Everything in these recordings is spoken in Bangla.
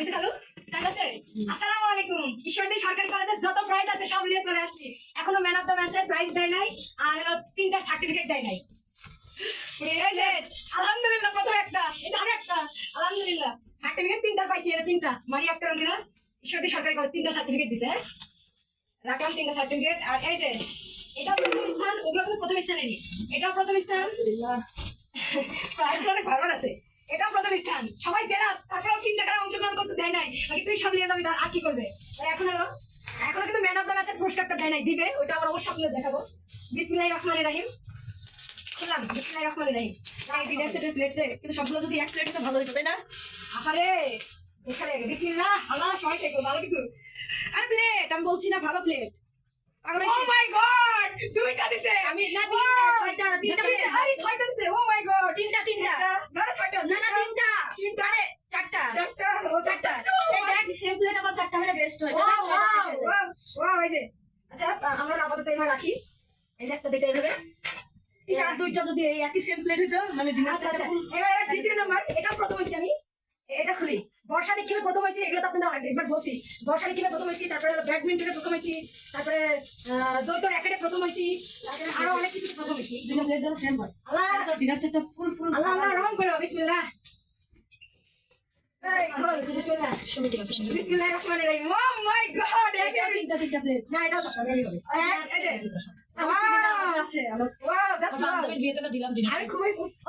হয়েছে চালু স্ট্যান্ড আছে? আসসালামু আলাইকুম। ঈশ্বরদী সরকারি কলেজে যত প্রাইজ আছে সব নিয়ে চলে আসছি। এখনও ম্যান অফ দ্য ম্যাচের প্রাইজ দেয় নাই আর হলো তিনটা সার্টিফিকেট দেয় নাই। আলহামদুলিল্লাহ প্রথম একটা এটা আরও একটা। আলহামদুলিল্লাহ সার্টিফিকেট তিনটা পাইছি এটা তিনটা। মারি একটা রঙিনা ঈশ্বরদী সরকারি কলেজ তিনটা সার্টিফিকেট দিছে? রাখলাম তিনটা সার্টিফিকেট আর এই যে এটা প্রথম স্থান ওগুলো কিন্তু প্রথম স্থানে নি এটাও প্রথম স্থান। প্রাইজ অনেক ভালো আছে। এটা প্রথম স্থান। সবাই জেলাস তারপরে তিন টাকা অংশগ্রহণ করতে দেয় নাই বাকি তুই সব নিয়ে যাবি, তার আর কি করবে? এখন হলো এখনও কিন্তু ম্যান অফ দ্য ম্যাচের পুরস্কারটা দেয় নাই, দিবে। ওটা আবার অবশ্য আপনাদের দেখাবো। বিসমিল্লাহির রহমানির রহিম। খুললাম বিসমিল্লাহির রহমানির রহিম। এই ডিনার সেটের প্লেট রে। কিন্তু সবগুলো যদি এক প্লেটে তো ভালো হতো তাই না? আপারে এখানে বিসমিল্লাহ, আল্লাহ, সবাই থেকে ভালো কিছু। আর প্লেট আমি বলছি না ভালো প্লেট ও? মাই গড দুইটা দিছে আমি না তিনটা ছয়টা তিনটা আরে plate। ছয়টা দিছে ও মাই গড তিনটা তিনটা না না ছয়টা না না তিনটা তিনটা আরে চারটা চারটা ও চারটা এই দেখ সেম প্লেট আবার চারটা হলে বেস্ট হয়। ছয়টা হয়ে যায়। যে। আচ্ছা আমরা আপাতত এবার রাখি। এই যে একটা দুইটা এইভাবে ইস, আর দুইটা যদি এই একই সেম প্লেট হইতো মানে ডিনার আচ্ছা আচ্ছা এবার এটা দ্বিতীয় নাম্বার এটা প্রথম হয়েছি আমি। এটা খুলি। বর্ষা নিক্ষেপে প্রথম হয়েছি এগুলো তো আপনাদের একবার বলছি। বর্ষা নিক্ষেপে প্রথম হয়েছি তারপরে হলো ব্যাডমিন্টনে প্রথম হয়েছি তারপরে আহ, দ্বৈত র্যাকেটে প্রথম হয়েছি তারপরে আরও অনেক কিছু প্রথম হয়েছি। দুইটা প্লেট যেন সেম হয়। আল্লাহ! ডিনার সেটটা ফুল ফুল আল্লাহ আল্লাহ রহম করো বিসমিল্লাহ।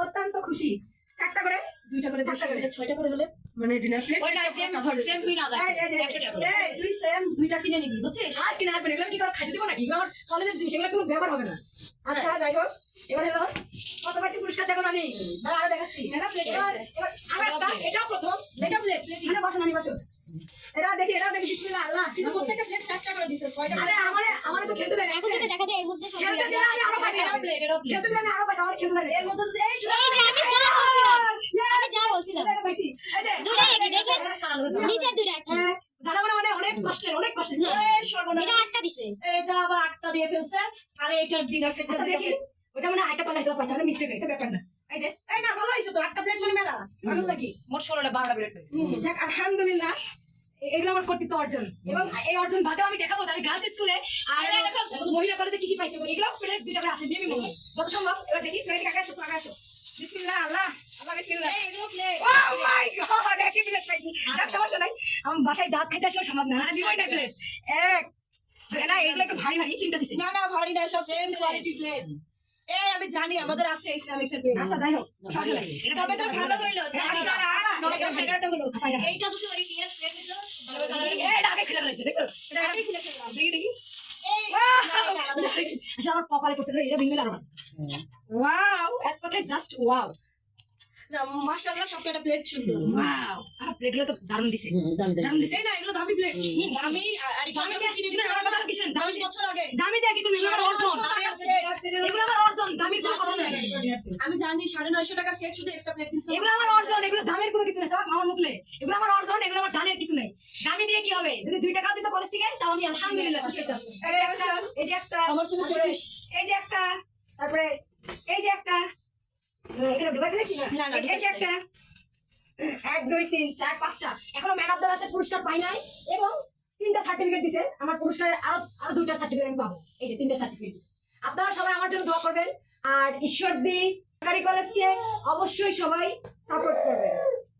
অত্যন্ত খুশি চারটা করে দুইটা করে চারটা করে। ছয়টা করে হলে মানে ডিনার প্লেট ওইটা সেম সেম পিন আছে এই, এই 100 টাকা করে এই তুই সেম দুইটা কিনে নিবি বুঝছিস আর কিনা লাগবে এগুলো কি করে খাইতে দিব নাকি কলেজের জিনিস এগুলো কোনো ব্যবহার হবে না আচ্ছা যাই হোক এবার হলো কত পাইছি পুরস্কার দেখো আমি দাঁড়া আরও দেখাচ্ছি আরও এটাও প্রথম মেগা এর মধ্যে আমি যা বলছিলাম। এটা পাইছি। এই যে, দূরে একই নিচের দুইটা একই। মানে অনেক কষ্টের অনেক কষ্টের। এটা আটটা দিছে। এটা আবার আটটা দিয়ে ফেলছে। আর ডিনার সেটটা আচ্ছা দেখি। ওটা মানে আটটা পালা হিসেবে পাইছে মিস্টেক হয়েছে ব্যাপার না। এই যে এই না ভালো হয়েছে তো আটটা প্লেট মানে মেলা। ভালো লাগি মোট 16টা 12টা প্লেট যাক আলহামদুলিল্লাহ। এগুলো আমার কর্তৃত্ব অর্জন। এবং এই অর্জন বাদেও আমি দেখাবো আমি গার্লস স্কুলে আর মহিলা কলেজে কি কি পাইছি। এগুলো প্লেট দুইটা করে আছে দিয়ে আমি মনে যত সম্ভব এবার দেখি ছেলেটি কাকা আসো কাকা আসো। বিসমিল্লাহ আল্লাহ বিসমিল্লাহ। Oh my God, একই প্লেট পাইছি। যাক, সমস্যা নাই। আমার বাসায় দাঁত খাইতে আসলে সম্ভব না। হ্যাঁ, দিবই না প্লেট এক। না এগুলো একটু ভারী ভারী তিনটা দিছে। না না ভারী না সব সেম কোয়ালিটি প্লেট এই আমি জানি আমাদের আছে প্লেট আচ্ছা যাই হোক তবে তো ভালো হইল চার চার আট নয় দশ এগারোটা হলো। এইটা যদি ওই ক্লিয়ার প্লেট দিত তাহলে ওই কালারের এই, এটা আগে খুলে ফেলেছে, দেখছ? এটা আগে খুলে দেখি, দেখি। এই না, এটা আলাদা। আচ্ছা, আমার কপালে পড়ছে, এটা। এক কথায় মাশাআল্লাহ প্লেট সুন্দর। Wow. আহ, প্লেটগুলো তো দারুণ দিছে। দারুণ দিছে। না এগুলো দামি প্লেট আমি আর দামি কিনে দামি কিছু দামি বছর আগে। দামি দিয়ে তুমি এগুলো আমি জানি সাড়ে নয়শো টাকার সেট শুধু এক্সট্রা প্লেট কিনতে এগুলো আমার অর্জন, এগুলো দামের কোনো কিছু নেই, সবাই আমার মুখলে। এগুলো আমার অর্জন, এগুলো আমার দানের কিছু নেই। দামি দিয়ে কি হবে? যদি দুই টাকা দিত কলেজ থেকে, তাও আমি আলহামদুলিল্লাহ খুশি হতাম। এই যে একটা, এই যে একটা, তারপরে এই যে একটা, তারপরে এই যে একটা, এখানে ঢুকাই ফেলেছি না? না, না, এই যে একটা, এক দুই তিন চার পাঁচটা এখনও ম্যান অফ দ্য ম্যাচের পুরস্কার পাই নাই এবং তিনটা সার্টিফিকেট দিছে আমার পুরস্কারের আরও আরও দুইটা সার্টিফিকেট আমি পাবো এই যে তিনটা সার্টিফিকেট আপনারা সবাই আমার জন্য দোয়া করবেন আর ঈশ্বরদী সরকারি কলেজকে অবশ্যই সবাই সাপোর্ট করবেন।